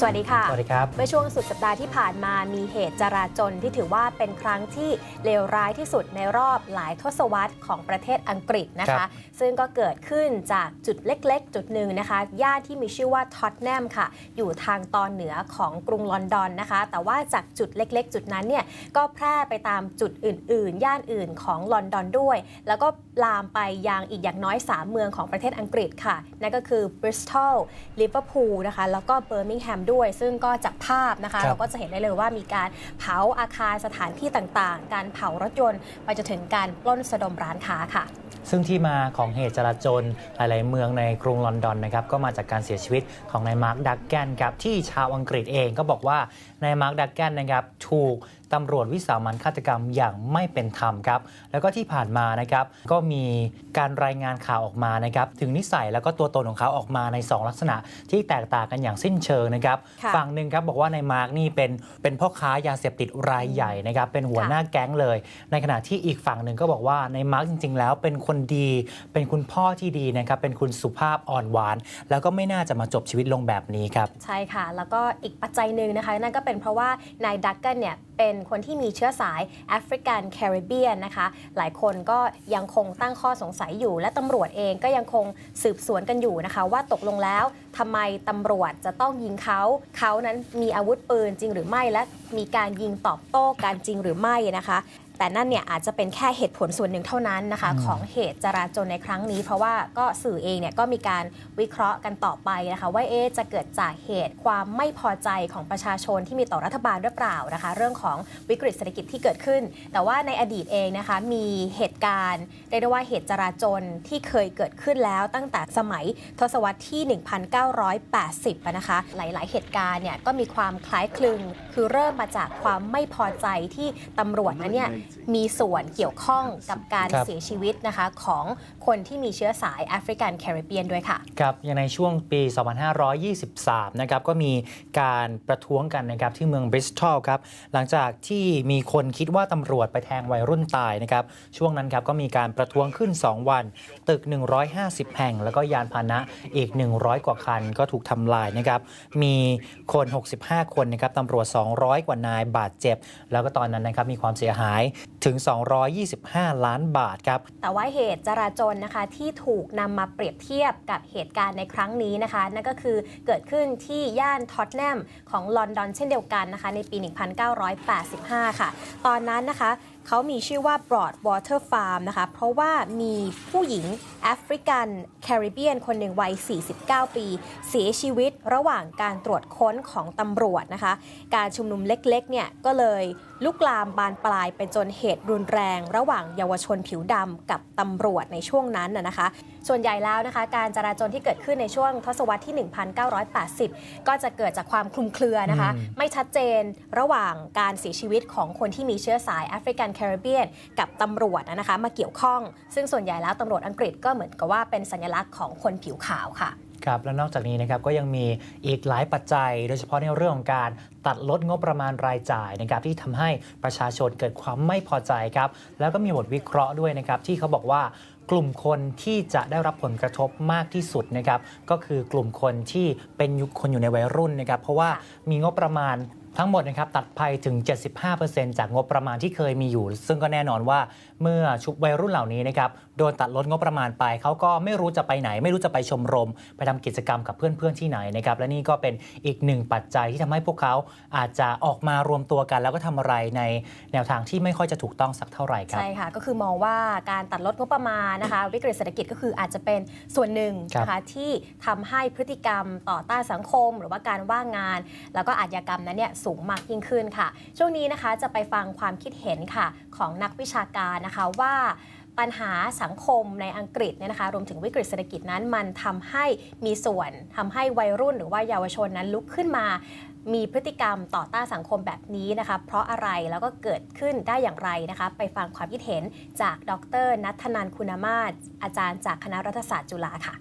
สวัสดีค่ะ สวัสดีครับ เมื่อช่วงสุดสัปดาห์ที่ผ่านมามีเหตุจราจนที่ถือว่าเป็นครั้งที่เลวร้ายที่สุดในรอบหลายทศวรรษของประเทศอังกฤษนะครัคะบซึ่งก็เกิดขึ้นจากจุดเล็กๆ จุดหนึ่งนะคะ ย่านที่มีชื่อว่าท็อตแนมค่ะ อยู่ทางตอนเหนือของกรุงลอนดอนนะคะ แต่ว่าจากจุดเล็กๆ จุดนั้นเนี่ยก็แพร่ไปตามจุดอื่น ๆ ย่านอื่นของลอนดอนด้วย แล้วก็ลามไปยังอีกอย่างน้อย 3 เมืองของประเทศอังกฤษค่ะ นั่นก็คือบริสตอล ลิเวอร์พูลนะคะ แล้วก็เบอร์มิงแฮมด้วย ซึ่งก็จากภาพนะคะครับเราก็จะเห็นได้เลยว่ามีการเผาอาคารสถานที่ต่างๆ การเผารถยนต์ไปจนถึงการปล้นสะดมร้านค้าค่ะซึ่งที่มาของเหตุจราจนหลาย ๆ เมืองในกรุงลอนดอนนะครับก็มาจากการเสียชีวิตของนายมาร์คดักแกนครับที่ชาวอังกฤษเองก็บอกว่านายมาร์คดักแกนนะครับถูกตำรวจวิสามันฆาตกรรมอย่างไม่เป็นธรรมครับ แล้วก็ที่ผ่านมานะครับก็มีการรายงานข่าวออกมานะครับถึงนิสัยแล้วก็ตัวตนของเขาออกมาใน 2 ลักษณะที่แตกต่างกันอย่างสิ้นเชิงนะครับค่ะฝั่งหนึ่งครับบอกว่านายมาร์คนี่เป็นเป็นพ่อค้ายาเสพติดรายใหญ่นะครับเป็นหัวค่ะหน้าแก๊งเลย ในขณะที่อีกฝั่งหนึ่งก็บอกว่านายมาร์คจริง ๆ แล้วเป็นคนดี เป็นคุณพ่อที่ดีนะครับเป็นคุณสุภาพอ่อนหวาน แล้วก็ไม่น่าจะมาจบชีวิตลงแบบนี้ครับใช่ค่ะ แล้วก็อีกปัจจัยหนึ่งนะคะนั่นก็เป็นเพราะว่านายดักกันเนี่ยเป็นคนที่มีเชื้อสายแอฟริกันแคริบเบียนนะคะ หลายคนก็ยังคงตั้งข้อสงสัยอยู่ และตำรวจเองก็ยังคงสืบสวนกันอยู่นะคะ ว่าตกลงแล้วทำไมตำรวจจะต้องยิงเขา เขานั้นมีอาวุธปืนจริงหรือไม่ และมีการยิงตอบโต้กันจริงหรือไม่นะคะ แต่นั่นเนี่ยอาจจะเป็นแค่เหตุผลส่วนหนึ่งเท่านั้นนะคะอืมของเหตุจราจนในครั้งนี้ เพราะว่าก็สื่อเองเนี่ยก็มีการวิเคราะห์กันต่อไปนะคะว่าเอ๊ะจะเกิดจากเหตุความไม่พอใจของประชาชนที่มีต่อรัฐบาลหรือเปล่านะคะ เรื่องของวิกฤตเศรษฐกิจที่เกิดขึ้น แต่ว่าในอดีตเองนะคะมีเหตุการณ์เรียกได้ว่าเหตุจราจนที่เคยเกิดขึ้นแล้ว ตั้งแต่สมัยทศวรรษที่ 1980อะนะคะหลาย ๆ เหตุการณ์เนี่ยก็มีความคล้ายคลึง คือเริ่มมาจากความไม่พอใจที่ตำรวจนั้นเนี่ยมีส่วนเกี่ยวข้องกับการครับเสียชีวิตนะคะของคนที่มีเชื้อสายแอฟริกันแคริบเบียนด้วยค่ะ ครับอย่างในช่วงปี 2523 นะครับก็มีการประท้วงกันนะครับที่เมืองบริสตอลครับหลังจากที่มีคนคิดว่าตำรวจไปแทงวัยรุ่นตายนะครับช่วงนั้นครับก็มีการประท้วงขึ้น 2 วัน ตึก 150 แห่ง แล้วก็ยานพาหนะอีก 100 กว่าคันก็ถูกทำลายนะครับมีคน 65 คนนะครับตำรวจ 200 กว่านายบาดเจ็บ แล้วก็ตอนนั้นนะครับมีความเสียหายถึง 225 ล้านบาทครับ แต่ว่าเหตุจราจนนะคะที่ถูกนำมาเปรียบเทียบกับเหตุการณ์ในครั้งนี้นะคะ นั่นก็คือเกิดขึ้นที่ย่านท็อตแนมของลอนดอนเช่นเดียวกันนะคะในปี 1985 ค่ะ ตอนนั้นนะคะ เขามีชื่อว่า Broadwater Farm นะคะ เพราะว่ามีผู้หญิงแอฟริกันแคริบเบียนคนหนึ่งวัย 49 ปี เสียชีวิตระหว่างการตรวจค้นของตำรวจนะคะ การชุมนุมเล็กๆ เนี่ยก็เลยลุกลามบานปลายไปจนเหตุรุนแรง ระหว่างเยาวชนผิวดำกับตำรวจในช่วงนั้นนะนะคะ ส่วนใหญ่แล้วนะคะ การจราจรที่เกิดขึ้นในช่วงทศวรรษที่ 1980 ก็จะเกิดจากความคลุมเครือนะคะอืมไม่ชัดเจนระหว่างการเสียชีวิตของคนที่มีเชื้อสายแอฟริกันแคริบเบียนกับตำรวจนะคะมาเกี่ยวข้อง ซึ่งส่วนใหญ่แล้วตำรวจอังกฤษก็เหมือนกับว่าเป็นสัญลักษณ์ของคนผิวขาวค่ะครับและนอกจากนี้นะครับก็ยังมีอีกหลายปัจจัย โดยเฉพาะในเรื่องของการตัดลดงบประมาณรายจ่ายนะครับที่ทำให้ประชาชนเกิดความไม่พอใจครับแล้วก็มีบทวิเคราะห์ด้วยนะครับที่เขาบอกว่ากลุ่มคนที่จะได้รับผลกระทบมากที่สุดนะครับก็คือกลุ่มคนที่เป็นยุคคนอยู่ในวัยรุ่นนะครับเพราะว่ามีงบประมาณ ทั้งหมดนะครับตัดไปถึง 75%จากงบประมาณที่เคยมีอยู่ ซึ่งก็แน่นอนว่าเมื่อชุบวัยรุ่นเหล่านี้นะครับ โดนตัดลดงบประมาณไป เขาก็ไม่รู้จะไปไหน ไม่รู้จะไปชมรม ไปทำกิจกรรมกับเพื่อนๆที่ไหนนะครับและนี่ก็เป็นอีกหนึ่งปัจจัยที่ทำให้พวกเขาอาจจะออกมารวมตัวกัน แล้วก็ทำอะไรในแนวทางที่ไม่ค่อยจะถูกต้องสักเท่าไหร่ครับใช่ค่ะก็คือมองว่าการตัดลดงบประมาณนะคะวิกฤตเศรษฐกิจก็คืออาจจะเป็นส่วนหนึ่งนะคะที่ทำให้พฤติกรรมต่อต้านสังคม หรือว่าการว่างงาน แล้วก็อาชญากรรมนั้นเนี่ยสูงมากยิ่งขึ้นค่ะ ช่วงนี้นะคะจะไปฟังความคิดเห็นค่ะของนักวิชาการนะคะว่า ปัญหาสังคมในอังกฤษเนี่ยนะคะรวมถึงวิกฤตเศรษฐกิจนั้น มันทำให้มีส่วนทำให้วัยรุ่นหรือว่าเยาวชนนั้นลุกขึ้นมามีพฤติกรรมต่อต้านสังคมแบบนี้นะคะ เพราะอะไรแล้วก็เกิดขึ้นได้อย่างไรนะคะ ไปฟังความคิดเห็นจากดรนัทนันคุณามาศอาจารย์จากคณะรัฐศาสตร์จุฬาค่ะ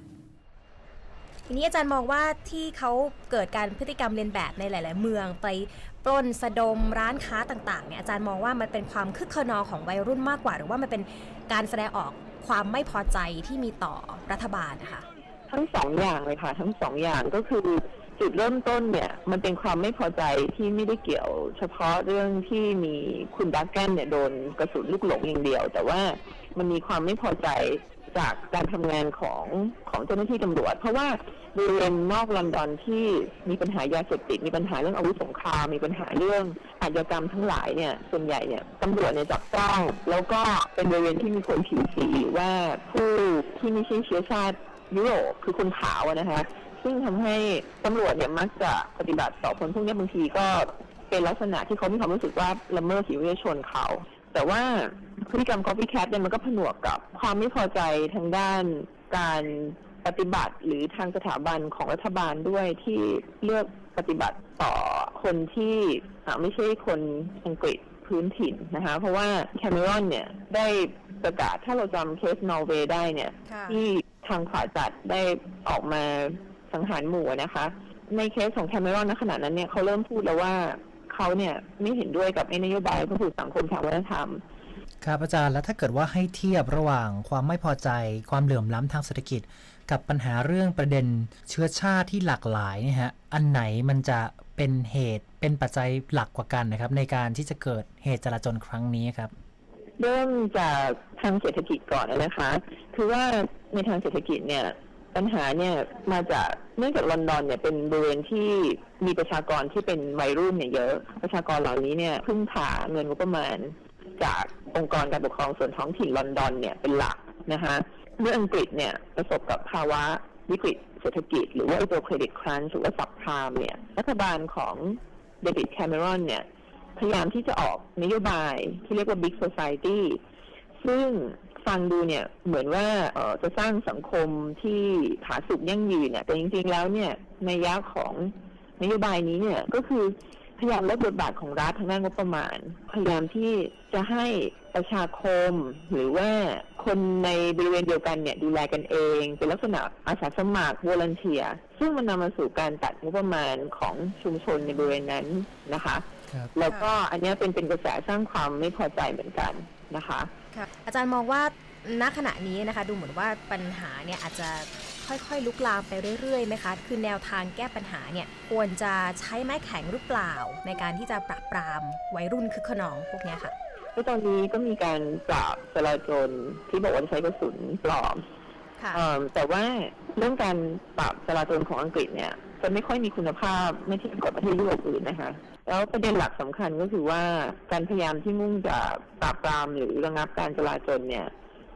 ทีนี้อาจารย์มองว่าที่เขาเกิดการพฤติกรรมเรียนแบบในหลาย ๆ เมืองไปปล้นสะดมร้านค้าต่าง ๆ เนี่ยอาจารย์มองว่ามันเป็นความคึกขนองของวัยรุ่นมากกว่า หรือว่ามันเป็นการแสดงออกความไม่พอใจที่มีต่อรัฐบาลนะคะทั้งสองอย่างเลยค่ะ ทั้งสองอย่างก็คือจุดเริ่มต้นเนี่ย มันเป็นความไม่พอใจที่ไม่ได้เกี่ยว เฉพาะเรื่องที่มีคุณดักแกนเนี่ยโดนกระสุนลูกหลงอย่างเดียว แต่ว่ามันมีความไม่พอใจ จากการทำงานของของเจ้าหน้าที่ตำรวจ เพราะว่าบริเวณนอกลอนดอนที่มีปัญหายาเสพติดมีปัญหาเรื่องอาวุธสงครามมีปัญหาเรื่องอาชญากรรมทั้งหลายเนี่ยส่วนใหญ่เนี่ยตำรวจเนี่ยจับจ้องแล้วก็เป็นบริเวณที่มีคนผิวสีหรือว่าผู้ที่ไม่ใช่เชื้อชาติยุโรปคือคนขาวนะคะซึ่งทำให้ตำรวจเนี่ยมักจะปฏิบัติต่อคนพวกนี้บางทีก็เป็นลักษณะที่เขามีความรู้สึกว่าละเมิดสิทธิชนเขา แต่ว่าพฤติกรรม copycat เนี่ยมันก็ผนวกกับความไม่พอใจทางด้านการปฏิบัติหรือทางสถาบันของรัฐบาลด้วยที่เลือกปฏิบัติต่อคนที่ไม่ใช่คนอังกฤษพื้นถิ่นนะคะ เพราะว่าแคมเมรอนเนี่ยได้ประกาศถ้าเราจำเคสนอร์เวย์ได้เนี่ย ที่ทางขวาจัดได้ออกมาสังหารหมู่นะคะ ในเคสของแคมเมรอนณขณะนั้นเนี่ยเขาเริ่มพูดแล้วว่า เขาเนี่ยไม่เห็นด้วยกับไอ้นโยบายพระผูสังคมทางวัฒนธรรมครับอาจารย์แล้วถ้าเกิดว่าให้เทียบระหว่างความไม่พอใจ ความเหลื่อมล้ำทางเศรษฐกิจ กับปัญหาเรื่องประเด็นเชื้อชาติที่หลากหลายเนี่ยฮะอันไหนมันจะเป็นเหตุเป็นปัจจัยหลักกว่ากันนะครับ ในการที่จะเกิดเหตุจลาจลครั้งนี้ครับ เริ่มจากทางเศรษฐกิจก่อนนะคะ คือว่าในทางเศรษฐกิจเนี่ย ปัญหาเนี่ยมาจากเนื่องจากลอนดอนเนี่ยเป็นบริเวณที่มีประชากรที่เป็นวัยรุ่นเนี่ยเยอะ ประชากรเหล่านี้เนี่ยพึ่งพาเงินงบประมาณ จากองค์กรการปกครองส่วนท้องถิ่นลอนดอนเนี่ยเป็นหลักนะคะเมื่ออังกฤษเนี่ยประสบกับภาวะวิกฤตเศรษฐกิจ หรือว่าอ้ตัวเครดิตครันหรือว่าซับพรามเนี่ยรัฐบาลของเดวิดแคมเมรอนเนี่ยพยายามที่จะออกนโยบายที่เรียกว่า Big Society ซึ่ง ฟังดูเนี่ยเหมือนว่าเออจะสร้างสังคมที่ผาสุกยั่งยืนเนี่ยแต่จริงๆแล้วเนี่ยในยะของนโยบายนี้เนี่ยก็คือพยายามลดบทบาทของรัฐทางด้านงบประมาณ พยายามที่จะให้ประชาคม หรือว่าคนในบริเวณเดียวกันเนี่ยดูแลกันเอง เป็นลักษณะอาสาสมัครวอลเนเทีย ซึ่งมันนำมาสู่การตัดงบประมาณของชุมชนในบริเวณนั้นนะคะ แล้วก็อันเนี้ยเป็นเป็นกระแสสร้างความไม่พอใจเหมือนกันนะคะค่ะอาจารย์มองว่าณขณะนี้นะคะ ดูเหมือนว่าปัญหาเนี่ยอาจจะค่อยๆ ลุกลามไปเรื่อยๆไหมคะ คือแนวทางแก้ปัญหาเนี่ยควรจะใช้ไม้แข็งหรือเปล่า ในการที่จะปราบปรามวัยรุ่นคึกขนองพวกเนี้ยค่ะก็ตอนนี้ก็มีการปราบจราจรที่บอกว่าใช้กระสุนปลอมค่ะเอิ่มแต่ว่าเรื่องการปราบจราจรของอังกฤษเนี่ย จะไม่ค่อยมีคุณภาพไม่เทียบกับประเทศยุโรปอื่นนะคะ แล้วประเด็นหลักสำคัญก็คือว่าการพยายามที่มุ่งจะปราบปรามหรือระงับการจราจรเนี่ย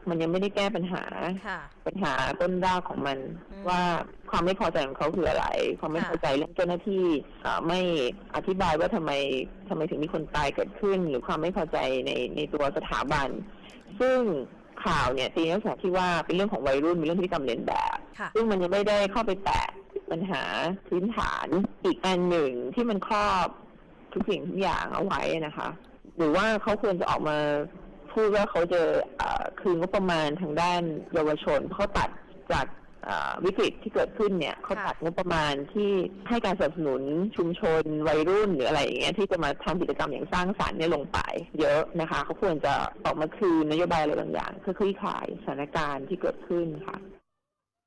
มันยังไม่ได้แก้ปัญหาค่ะปัญหาต้นรากของมันอืมว่าความไม่พอใจของเขาคืออะไร ความไม่ค่ะพอใจเรื่องเจ้าหน้าที่อ่าไม่อธิบายว่าทำไมทำไมถึงมีคนตายเกิดขึ้น หรือความไม่พอใจในในตัวสถาบัน ซึ่งข่าวเนี่ยตีในลักษณะที่ว่าเป็นเรื่องของวัยรุ่นมีเรื่องพฤติกรรมเลียนแบบค่ะซึ่งมันยังไม่ได้เข้าไปแตะ ปัญหาพื้นฐานอีกอันหนึ่งที่มันครอบทุกสิ่งทุกอย่างเอาไว้นะคะ หรือว่าเขาควรจะออกมาพูดว่าเขาจะคืนงบประมาณทางด้านเยาวชนเขาตัดจากวิกฤตที่เกิดขึ้นเนี่ยเขาตัดงบประมาณที่ให้การสนับสนุนชุมชนวัยรุ่นหรืออะไรอย่างเงี้ยที่จะมาทำกิจกรรมอย่างสร้างสรรค์เนี่ยลงไป เยอะนะคะเขาควรจะออกมาคืนนโยบายอะไรบางอย่างเพื่อคลี่คลายสถานการณ์ที่เกิดขึ้นค่ะ